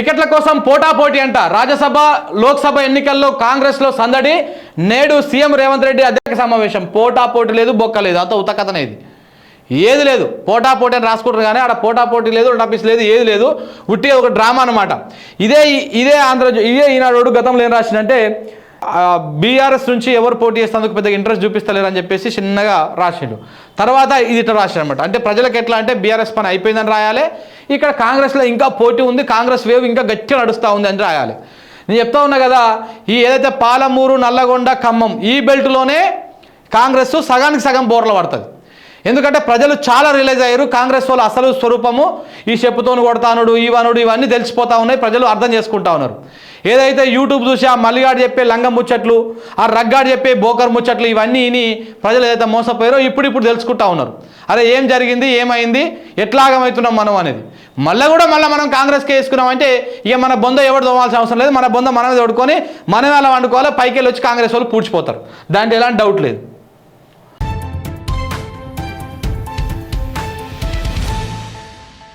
టికెట్ల కోసం పోటాపోటీ అంట. రాజ్యసభ లోక్సభ ఎన్నికల్లో కాంగ్రెస్లో సందడి నేడు సీఎం రేవంత్ రెడ్డి అధ్యక్ష సమావేశం. పోటాపోటీ లేదు బొక్క లేదు. అంత ఉతకథనే ఇది. ఏది లేదు. పోటాపోటీ అని రాసుకుంటారు కానీ ఆడ పోటాపోటీ లేదు టపిస్ లేదు ఏది లేదు. ఉట్టి ఒక డ్రామా అనమాట ఇదే ఇదే ఆంధ్ర ఇదే ఈనాడు గతంలో ఏం రాసిందంటే బీఆర్ఎస్ నుంచి ఎవరు పోటీ చేస్తేందుకు పెద్ద ఇంట్రెస్ట్ చూపిస్తలేరు అని చెప్పేసి చిన్నగా రాసిండు. తర్వాత ఇది ఇట్లా రాసిండు అనమాట అంటే ప్రజలకు ఎట్లా అంటే బీఆర్ఎస్ పని అయిపోయిందని రాయాలి ఇక్కడ కాంగ్రెస్లో ఇంకా పోటీ ఉంది కాంగ్రెస్ వేవ్ ఇంకా గట్టిగా నడుస్తూ ఉంది అని రాయాలి. నేను చెప్తా ఉన్నా కదా ఈ ఏదైతే పాలమూరు నల్లగొండ ఖమ్మం ఈ బెల్ట్లోనే కాంగ్రెస్ సగానికి సగం బోర్ల పడుతుంది. ఎందుకంటే ప్రజలు చాలా రిలైజ్ అయ్యారు. కాంగ్రెస్ వాళ్ళు అసలు స్వరూపము ఈ చెప్పుతోను కొడతానుడు ఈవనుడు ఇవన్నీ తెలిసిపోతా ఉన్నాయి. ప్రజలు అర్థం చేసుకుంటా ఉన్నారు. ఏదైతే యూట్యూబ్ చూసి ఆ మల్లిగాడు చెప్పే లంగం ముచ్చట్లు ఆ రగ్గాడు చెప్పే బోకర్ ముచ్చట్లు ఇవన్నీ విని ప్రజలు ఏదైతే మోసపోయారో ఇప్పుడు ఇప్పుడు తెలుసుకుంటా ఉన్నారు. అరే ఏం జరిగింది? ఏమైంది? ఎట్లాగమవుతున్నాం మనం అనేది. మళ్ళీ కూడా మళ్ళీ మనం కాంగ్రెస్కి వేసుకున్నామంటే ఇక మన బొంద ఎవరు తోమాల్సిన అవసరం లేదు. మన బొంద మనమే తోడుకొని మనమే అలా వండుకోవాలి. పైకి వెళ్ళి వచ్చి కాంగ్రెస్ వాళ్ళు పూడ్చిపోతారు. దాంట్లో ఎలాంటి డౌట్ లేదు.